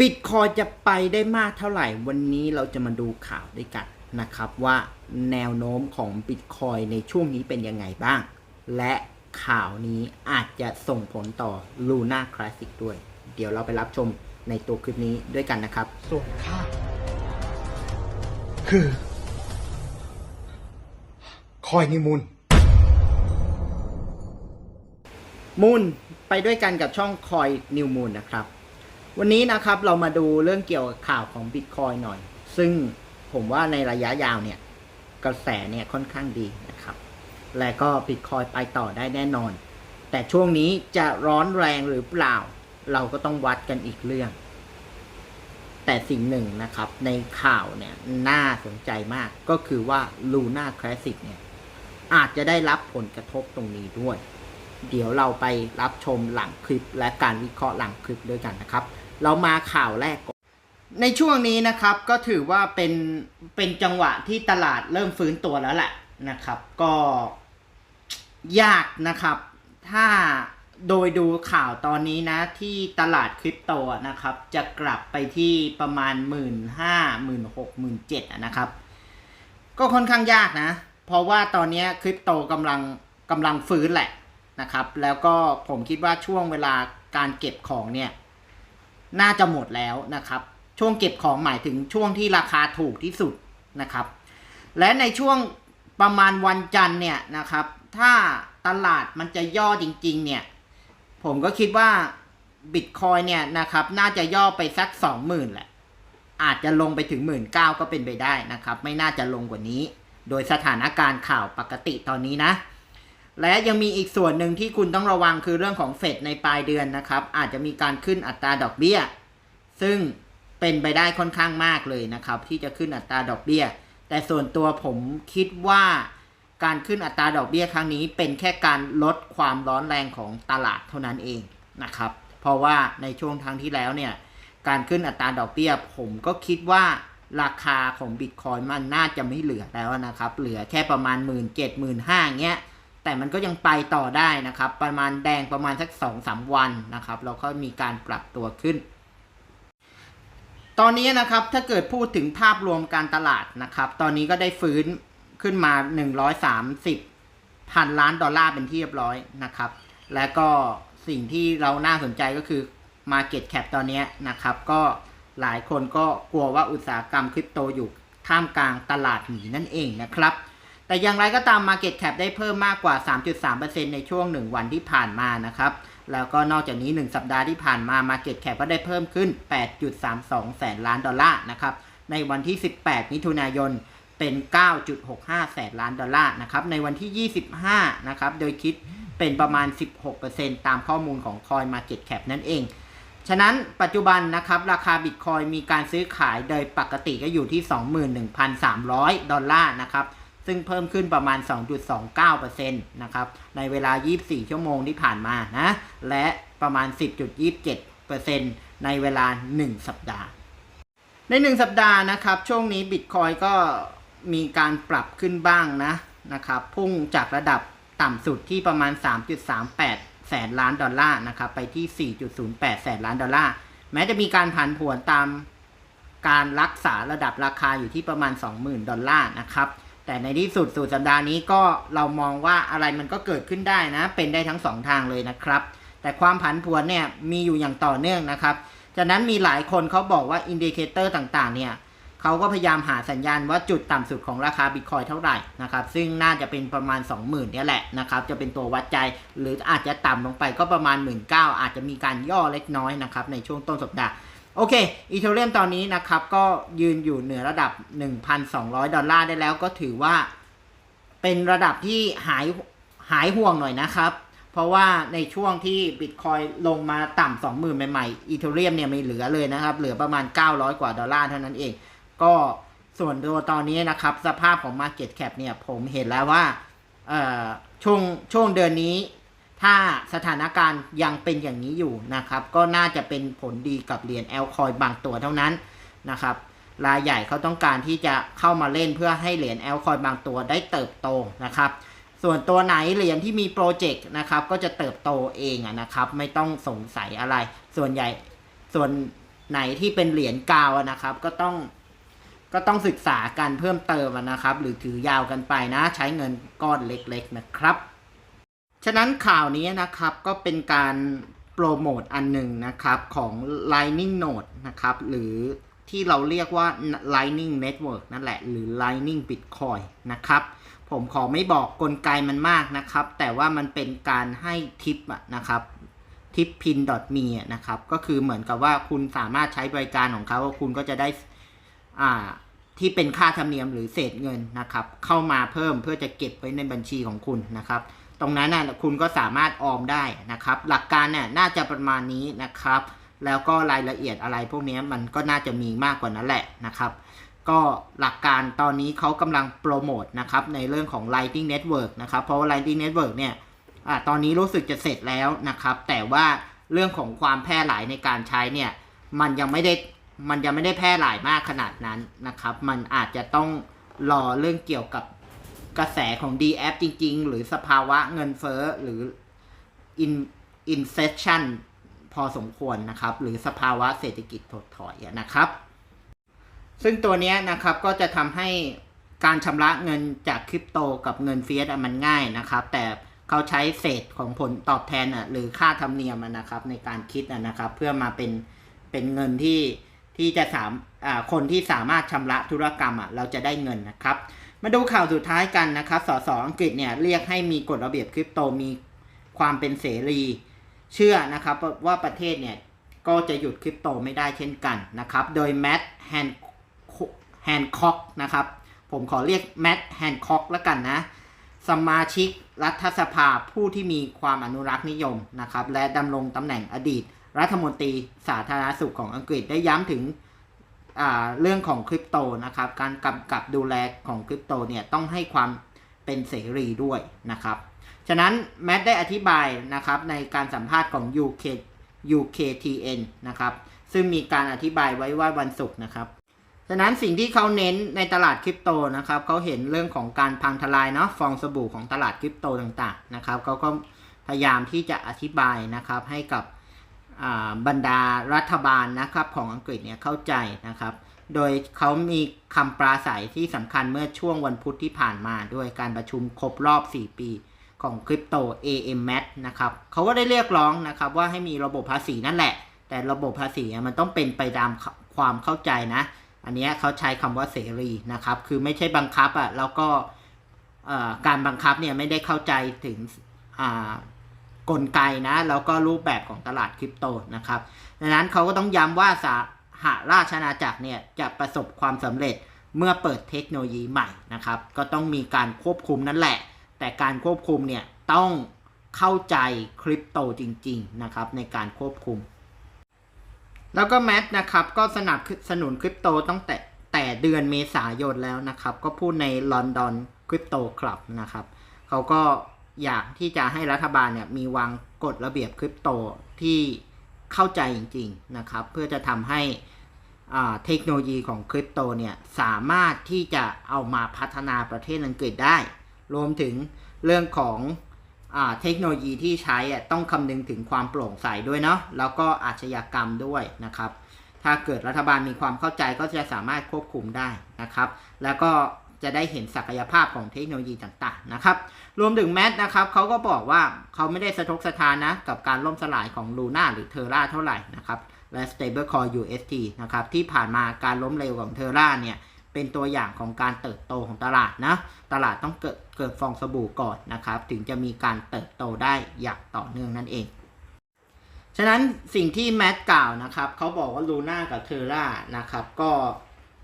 บิตคอยจะไปได้มากเท่าไหร่ วันนี้เราจะมาดูข่าวด้วยกันนะครับว่าแนวโน้มของบิตคอยในช่วงนี้เป็นยังไงบ้าง และข่าวนี้อาจจะส่งผลต่อ Luna Classic ด้วย เดี๋ยวเราไปรับชมในตัวคลิปนี้ด้วยกันนะครับ ส่วนข้าคือคอยนิมูลมูนไปด้วยกันกับช่องคอยนิวมูนนะครับ วันนี้นะครับเรามาดูเรื่องเกี่ยวกับข่าวของบิตคอยหน่อย ซึ่งผมว่าในระยะยาวเนี่ย กระแสเนี่ยค่อนข้างดีนะครับ และก็บิตคอยไปต่อได้แน่นอน แต่ช่วงนี้จะร้อนแรงหรือเปล่า เราก็ต้องวัดกันอีกเรื่อง แต่สิ่งหนึ่งนะครับในข่าวเนี่ยน่าสนใจมากก็คือว่า Luna Classic เนี่ยอาจจะได้รับผลกระทบตรงนี้ด้วย เดี๋ยวเราไปรับชมหลังคลิปและการวิเคราะห์หลังคลิปด้วยกันนะครับ เรามาข่าวแรกก่อนในช่วงนี้นะครับก็ถือว่าเป็นเป็นจังหวะที่ตลาดเริ่มฟื้นตัวแล้วแหละนะครับ ก็ยากนะครับ ถ้าโดยดูข่าวตอนนี้นะที่ตลาดคริปโตนะครับ จะกลับไปที่ประมาณหมื่นห้าหมื่นหกหมื่นเจ็ดนะครับ ก็ค่อนข้างยากนะ เพราะว่าตอนนี้คริปโตกำลังกำลังฟื้นแหละนะครับ แล้วก็ผมคิดว่าช่วงเวลาการเก็บของเนี่ย น่าจะหมดแล้วนะครับ ช่วงเก็บของหมายถึงช่วงที่ราคาถูกที่สุดนะครับ และในช่วงประมาณวันจันทร์เนี่ยนะครับ ถ้าตลาดมันจะย่อจริง ๆ เนี่ย ผมก็คิดว่าบิตคอยเนี่ยนะครับ น่าจะย่อไปสักสองหมื่นแหละ อาจจะลงไปถึงหมื่นเก้าก็เป็นไปได้นะครับ ไม่น่าจะลงกว่านี้ โดยสถานการณ์ข่าวปกติตอนนี้นะ และยังมีอีกส่วนหนึ่งที่คุณต้องระวังคือเรื่องของเฟดในปลายเดือนนะครับ อาจจะมีการขึ้นอัตราดอกเบี้ย ซึ่งเป็นไปได้ค่อนข้างมากเลยนะครับ ที่จะขึ้นอัตราดอกเบี้ย แต่ส่วนตัวผมคิดว่าการขึ้นอัตราดอกเบี้ยครั้งนี้เป็นแค่การลดความร้อนแรงของตลาดเท่านั้นเองนะครับ เพราะว่าในช่วงครั้งที่แล้วเนี่ยการขึ้นอัตราดอกเบี้ย ผมก็คิดว่าราคาของบิตคอยมันน่าจะไม่เหลือแล้วนะครับ เหลือแค่ประมาณ 1 7 0 0 0 0 1 5 0เงี้ย แต่มันก็ยังไปต่อได้นะครับ ประมาณแดงประมาณสัก2อสวันนะครับแล้วก็มีการปรับตัวขึ้น ตอนนี้นะครับถ้าเกิดพูดถึงภาพรวมการตลาดนะครับ ตอนนี้ก็ได้ฟื้นขึ้นมา 130พันล้านดอลลาร์เป็นที่เรียบร้อยนะครับ และก็สิ่งที่เราน่าสนใจก็คือ Market Cap ตอนนี้นะครับ ก็หลายคนก็กลัวว่าอุตสาหกรรมคริปโตอยู่ท่ามกลางตลาดหนีนั่นเองนะครับ แต่อย่างไรก็ตาม Market Cap ได้เพิ่มมากกว่า 3.3%ในช่วง 1 วันที่ผ่านมานะครับ แล้วก็นอกจากนี้ 1 สัปดาห์ที่ผ่านมา Market Cap ก็ได้เพิ่มขึ้น 8.32 แสนล้านดอลลาร์นะครับ ในวันที่ 18 มิถุนายน เป็น 9.65 แสนล้านดอลลาร์นะครับ ในวันที่ 25 นะครับ โดยคิดเป็นประมาณ 16%ตามข้อมูลของ Coin Market Cap นั่นเอง ฉะนั้นปัจจุบันนะครับ ราคาบิตคอยมีการซื้อขายโดยปกติก็อยู่ที่ 21,300 ดอลลาร์นะครับ ซึ่งเพิ่มขึ้นประมาณ 2.29%นะครับในเวลา 24 ชั่วโมงที่ผ่านมานะ และประมาณ 10.27%ในเวลา 1 สัปดาห์ ใน 1 สัปดาห์นะครับ ช่วงนี้บิตคอยก็มีการปรับขึ้นบ้างนะนะครับ พุ่งจากระดับต่ำสุดที่ประมาณ 3.38 แสนล้านดอลลาร์นะครับ ไปที่ 4.08 แสนล้านดอลลาร์ แม้จะมีการผันผวนตามการรักษาระดับราคาอยู่ที่ประมาณ 20,000 ดอลลาร์นะครับ แต่ในที่สุดสุดสัปดาห์นี้ก็เรามองว่าอะไรมันก็เกิดขึ้นได้นะ เป็นได้ทั้งสองทางเลยนะครับ แต่ความผันผวนเนี่ยมีอยู่อย่างต่อเนื่องนะครับ จากนั้นมีหลายคนเขาบอกว่าอินดิเคเตอร์ต่างๆ เนี่ยเขาก็พยายามหาสัญญาณว่าจุดต่ำสุดของราคาบิตคอยเท่าไหร่นะครับ ซึ่งน่าจะเป็นประมาณ 20,000เนี่ยแหละนะครับ จะเป็นตัววัดใจ หรืออาจจะต่ำลงไปก็ประมาณ 1 9ื่นอาจจะมีการย่อเล็กน้อยนะครับในช่วงต้นสัปดาห์ โอเคอีเทเรียมตอนนี้นะครับ ก็ยืนอยู่เหนือระดับ 1,200 ดอลลาร์ได้แล้วก็ถือว่าเป็นระดับที่หายหายห่วงหน่อยนะครับ เพราะว่าในช่วงที่บิตคอยลงมาต่ำสองหมื่นใหม่ๆอีเทเรียมเนี่ยไม่เหลือเลยนะครับ เหลือประมาณ 900 กว่าดอลลาร์เท่านั้นเอง ก็ส่วนตัวตอนนี้นะครับ สภาพของ Market Cap เนี่ยผมเห็นแล้วว่าช่วงช่วงเดือนนี้ ถ้าสถานการณ์ยังเป็นอย่างนี้อยู่นะครับ ก็น่าจะเป็นผลดีกับเหรียญแอลคอยบางตัวเท่านั้นนะครับรายใหญ่เขาต้องการที่จะเข้ามาเล่นเพื่อให้เหรียญแอลคอยบางตัวได้เติบโตนะครับ ส่วนตัวไหนเหรียญที่มีโปรเจกต์นะครับ ก็จะเติบโตเองนะครับ ไม่ต้องสงสัยอะไร ส่วนใหญ่ส่วนไหนที่เป็นเหรียญกาวนะครับ ก็ต้องก็ต้องศึกษากันเพิ่มเติมนะครับ หรือถือยาวกันไปนะ ใช้เงินก้อนเล็ก ๆนะครับ ฉะนั้นข่าวนี้นะครับก็เป็นการโปรโมทอันหนึ่งนะครับของ Lightning Node นะครับหรือที่เราเรียกว่า Lightning Network นั่นแหละ หรือ Lightning Bitcoin นะครับ ผมขอไม่บอกกลไกมันมากนะครับ แต่ว่ามันเป็นการให้ทิปนะครับทิป pin me อะนะครับก็คือเหมือนกับว่าคุณสามารถใช้บริการของเขาคุณก็จะได้อ่าที่เป็นค่าธรรมเนียมหรือเศษเงินนะครับ เข้ามาเพิ่มเพื่อจะเก็บไว้ในบัญชีของคุณนะครับ ตรงนั้นน่ะคุณก็สามารถออมได้นะครับ หลักการเนี่ยน่าจะประมาณนี้นะครับ แล้วก็รายละเอียดอะไรพวกนี้มันก็น่าจะมีมากกว่านั้นแหละนะครับ ก็หลักการตอนนี้เขากำลังโปรโมทนะครับในเรื่องของ Lightning Network นะครับ เพราะว่า Lightning Network เนี่ยอตอนนี้รู้สึกจะเสร็จแล้วนะครับ แต่ว่าเรื่องของความแพร่หลายในการใช้เนี่ยมันยังไม่ได้มันยังไม่ได้แพร่หลายมากขนาดนั้นนะครับ มันอาจจะต้องรอเรื่องเกี่ยวกับ กระแสของ d a p จริง ๆ หรือสภาวะเงินเฟ้อหรือ in inflation พอสมควรนะครับ หรือสภาวะเศรษฐกิจถดถอยนะครับ ซึ่งตัวนี้นะครับก็จะทำให้การชำระเงินจากคริปโตกับเงินเฟียสมันง่ายนะครับ แต่เขาใช้เศษของผลตอบแทนอะหรือค่าธรรมเนียมนะครับ ในการคิดนะครับ เพื่อมาเป็นเป็นเงินที่ที่จะสามอ่าคนที่สามารถชำระธุรกรรมอะเราจะได้เงินนะครับ มาดูข่าวสุดท้ายกันนะครับ สสอังกฤษเนี่ยเรียกให้มีกฎระเบียบคริปโตมีความเป็นเสรี เชื่อนะครับว่าประเทศเนี่ยก็จะหยุดคริปโตไม่ได้เช่นกันนะครับ โดยแม t แฮนแฮนคอกนะครับ ผมขอเรียกแม t แฮนคอกแล้วกันนะ สมาชิกรัฐสภาผู้ที่มีความอนุรักษ์นิยมนะครับ และดำรงตำแหน่งอดีต รัฐมนตรีสาธารณสุขของอังกฤษได้ย้ำถึง เรื่องของคริปโตนะครับการกำกับดูแลของคริปโตเนี่ยต้องให้ความเป็นเสรีด้วยนะครับฉะนั้นแมทได้อธิบายนะครับในการสัมภาษณ์ของ UK UKTN นะครับซึ่งมีการอธิบายไว้ว่าวันศุกร์นะครับฉะนั้นสิ่งที่เขาเน้นในตลาดคริปโตนะครับเขาเห็นเรื่องของการพังทลายเนาะฟองสบู่ของตลาดคริปโตต่างๆนะครับเขาก็พยายามที่จะอธิบายนะครับให้กับ บรรดารัฐบาลนะครับของอังกฤษเนี่ยเข้าใจนะครับ โดยเขามีคำปราศัยที่สำคัญเมื่อช่วงวันพุธที่ผ่านมาด้วยการประชุมครบรอบ 4 ปีของคริปโต AMAT นะครับเขาก็ได้เรียกร้องนะครับว่าให้มีระบบภาษีนั่นแหละ แต่ระบบภาษีมันต้องเป็นไปตามความเข้าใจนะ อันนี้เขาใช้คำว่าเสรีนะครับ คือไม่ใช่บังคับอะแล้วก็การบังคับเนี่ยไม่ได้เข้าใจถึง กลไกนะ แล้วก็รูปแบบของตลาดคริปโตนะครับดังนั้นเขาก็ต้องย้ำว่าสหราชอาณาจักรเนี่ยจะประสบความสำเร็จเมื่อเปิดเทคโนโลยีใหม่นะครับ ก็ต้องมีการควบคุมนั่นแหละ แต่การควบคุมเนี่ยต้องเข้าใจคริปโตจริง ๆ นะครับ ในการควบคุม แล้วก็แมทนะครับ ก็สนับสนุนคริปโตตั้งแต่แต่เดือนเมษายนแล้วนะครับ ก็พูดในลอนดอนคริปโตคลับนะครับ เขาก็ อยากที่จะให้รัฐบาลเนี่ยมีวางกฎระเบียบคริปโตที่เข้าใจจริงๆนะครับ เพื่อจะทำให้เทคโนโลยีของคริปโตเนี่ยสามารถที่จะเอามาพัฒนาประเทศอังกฤษได้ รวมถึงเรื่องของเทคโนโลยีที่ใช้ต้องคำนึงถึงความโปร่งใสด้วยเนาะแล้วก็อาชญากรรมด้วยนะครับ ถ้าเกิดรัฐบาลมีความเข้าใจก็จะสามารถควบคุมได้นะครับ แล้วก็ จะได้เห็นศักยภาพของเทคโนโลยีต่างๆนะครับรวมถึงแมทนะครับเขาก็บอกว่าเขาไม่ได้สะทกสะทานนะกับการล่มสลายของลูน่าหรือเทอร่าเท่าไหร่นะครับและ stablecoin UST นะครับที่ผ่านมาการล้มเหลวของเทอร่าเนี่ยเป็นตัวอย่างของการเติบโตของตลาดนะ ตลาดต้องเกิดเกิดฟองสบู่ก่อนนะครับ ถึงจะมีการเติบโตได้อย่างต่อเนื่องนั่นเอง ฉะนั้นสิ่งที่แมทกล่าวนะครับ เขาบอกว่าลูน่ากับเทอร่านะครับ ก็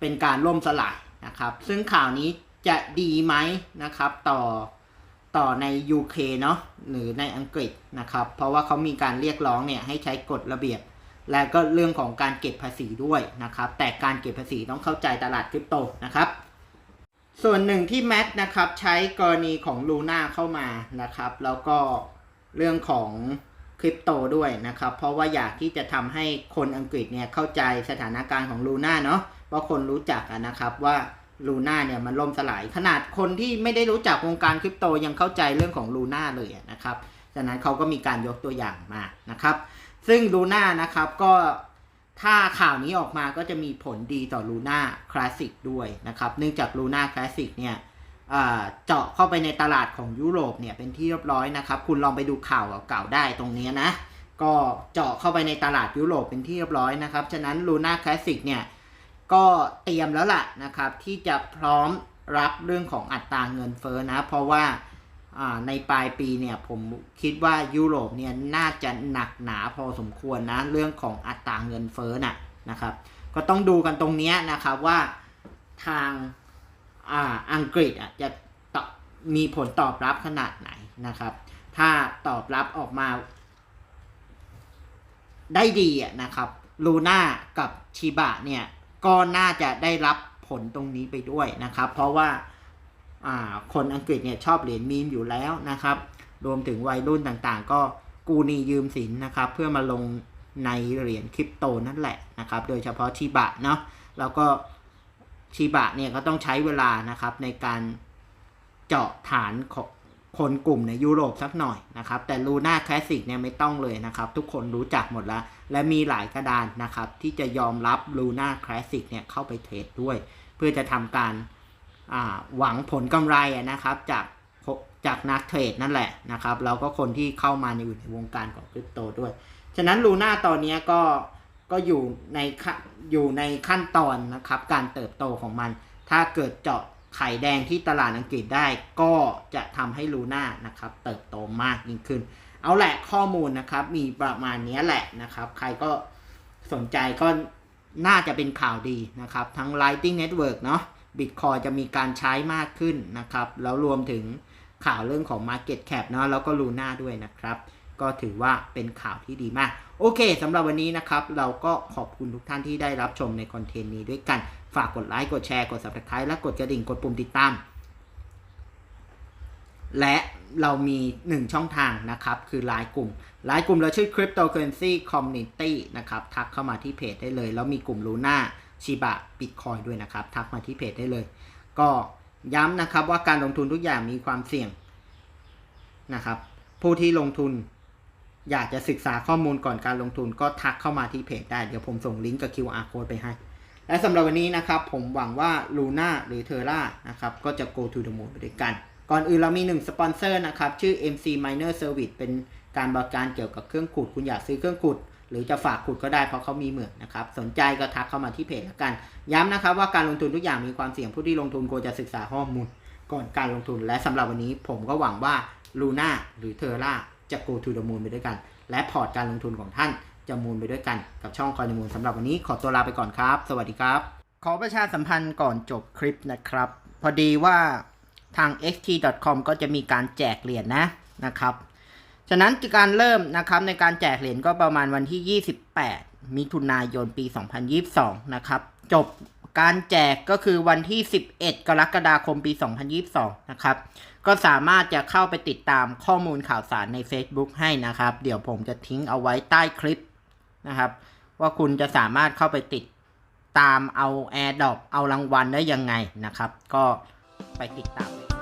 เป็นการล่มสลาย นะครับ ซึ่งข่าวนี้จะดีไหมนะครับต่อต่อใน UK เนาะหรือในอังกฤษนะครับ เพราะว่าเขามีการเรียกร้องเนี่ยให้ใช้กฎระเบียบ และก็เรื่องของการเก็บภาษีด้วยนะครับ แต่การเก็บภาษีต้องเข้าใจตลาดคริปโตนะครับ ส่วนหนึ่งที่แมทนะครับใช้กรณีของลูน่าเข้ามานะครับ แล้วก็เรื่องของคริปโตด้วยนะครับ เพราะว่าอยากที่จะทำให้คนอังกฤษเนี่ยเข้าใจสถานการณ์ของลูน่าเนาะเพราะคนรู้จักนะครับว่า ลูน่าเนี่ยมันล่มสลาย ขนาดคนที่ไม่ได้รู้จักวงการคริปโตยังเข้าใจเรื่องของลูน่าเลยนะครับฉะนั้นเขาก็มีการยกตัวอย่างมานะครับ ซึ่งลูน่านะครับก็ถ้าข่าวนี้ออกมาก็จะมีผลดีต่อลูน่าคลาสสิกด้วยนะครับ เนื่องจากลูน่าคลาสสิกเนี่ยเจาะเข้าไปในตลาดของยุโรปเนี่ยเป็นที่เรียบร้อยนะครับ คุณลองไปดูข่าวเก่าๆได้ตรงนี้นะ ก็เจาะเข้าไปในตลาดยุโรปเป็นที่เรียบร้อยนะครับ ฉะนั้นลูน่าคลาสสิกเนี่ย ก็เตรียมแล้วล่ะนะครับ ที่จะพร้อมรับเรื่องของอัตราเงินเฟ้อนะ เพราะว่าในปลายปีเนี่ยผมคิดว่ายุโรปเนี่ยน่าจะหนักหนาพอสมควรนะ เรื่องของอัตราเงินเฟ้อน่ะนะครับ ก็ต้องดูกันตรงนี้นะครับว่าทางอาอังกฤษอะจะมีผลตอบรับขนาดไหนนะครับ ถ้าตอบรับออกมา ได้ดีอะนะครับลูน่ากับชิบะเนี่ย ก็น่าจะได้รับผลตรงนี้ไปด้วยนะครับ เพราะว่าคนอังกฤษเนี่ยชอบเหรียญมีมอยู่แล้วนะครับ รวมถึงวัยรุ่นต่างๆ ก็กูนียืมสินนะครับ เพื่อมาลงในเหรียญคริปโตนั่นแหละนะครับ โดยเฉพาะชิบะเนาะแล้วก็ชิบะเนี่ยก็ต้องใช้เวลานะครับในการเจาะฐานของ คนกลุ่มในยุโรปสักหน่อยนะครับ แต่ลูน่าคลาสสิกเนี่ยไม่ต้องเลยนะครับ ทุกคนรู้จักหมดแล้ว และมีหลายกระดานนะครับ ที่จะยอมรับลูน่าคลาสสิกเนี่ยเข้าไปเทรดด้วย เพื่อจะทำการาหวังผลกำไรนะครับจากจากนักเทรดนั่นแหละนะครับแล้วก็คนที่เข้ามาในอยู่ในวงการของคริปโตด้วย ฉะนั้นลูน่าตอนนี้ก็ก็อยู่ในขั้นอยู่ในขั้นตอนนะครับการเติบโตของมัน ถ้าเกิดเจาะ ไข่แดงที่ตลาดอังกฤษได้ก็จะทำให้ลูน่านะครับเติบโตมากยิ่งขึ้น เอาแหละข้อมูลนะครับมีประมาณนี้แหละนะครับ ใครก็สนใจก็น่าจะเป็นข่าวดีนะครับ ทั้ง Lightning Network เนาะ Bitcoin จะมีการใช้มากขึ้นนะครับ แล้วรวมถึงข่าวเรื่องของ Market Cap เนาะแล้วก็ลูน่าด้วยนะครับ ก็ถือว่าเป็นข่าวที่ดีมาก โอเคสำหรับวันนี้นะครับ เราก็ขอบคุณทุกท่านที่ได้รับชมในคอนเทนต์นี้ด้วยกัน ฝากกดไลค์กดแชร์กด Subscribe และกดกระดิ่งกดปุ่มติดตาม และเรามี 1 ช่องทางนะครับ คือไลน์กลุ่มไลน์กลุ่มเราชื่อ Cryptocurrency Community นะครับ ทักเข้ามาที่เพจได้เลย แล้วมีกลุ่มลูน่าชิบะบิตคอยด้วยนะครับ ทักมาที่เพจได้เลย ก็ย้ำนะครับว่าการลงทุนทุกอย่างมีความเสี่ยงนะครับ ผู้ที่ลงทุนอยากจะศึกษาข้อมูลก่อนการลงทุนก็ทักเข้ามาที่เพจได้ เดี๋ยวผมส่งลิงก์กับ QR code ไปให้ และสำหรับวันนี้นะครับ ผมหวังว่า Luna หรือ Terra นะครับก็จะ go to the moon ไปด้วยกัน ก่อนอื่นเรามีหนึ่งสปอนเซอร์นะครับ ชื่อ MC Miner Service เป็นการบริการเกี่ยวกับเครื่องขุดคุณอยากซื้อเครื่องขุดหรือจะฝากขุดก็ได้เพราะเขามีเหมือนนะครับ สนใจก็ทักเข้ามาที่เพจแล้วกัน ย้ำนะครับว่าการลงทุนทุกอย่างมีความเสี่ยงผู้ที่ลงทุนควรจะศึกษาข้อมูล ก่อนการลงทุนและสำหรับวันนี้ผมก็หวังว่า Luna หรือ Terra จะ go to the moon ไปด้วยกัน และพอร์ตการลงทุนของท่าน จะมูลไปด้วยกันกับช่องคอยมูลสำหรับวันนี้ขอตัวลาไปก่อนครับ สวัสดีครับ ขอประชาสัมพันธ์ก่อนจบคลิปนะครับ พอดีว่าทาง xt.com ก็จะมีการแจกเหรียญนะนะครับ ฉะนั้นการเริ่มนะครับในการแจกเหรียญก็ประมาณวันที่ 28 มิถุนายนปี 2022 นะครับ จบการแจกก็คือวันที่ 11 กรกฎาคมปี 2022 นะครับ ก็สามารถจะเข้าไปติดตามข้อมูลข่าวสารใน Facebook ให้นะครับ เดี๋ยวผมจะทิ้งเอาไว้ใต้คลิป นะครับ ว่าคุณจะสามารถเข้าไปติดตามเอา AirDrop เอารางวัลได้ยังไงนะครับ ก็ไปติดตามเลย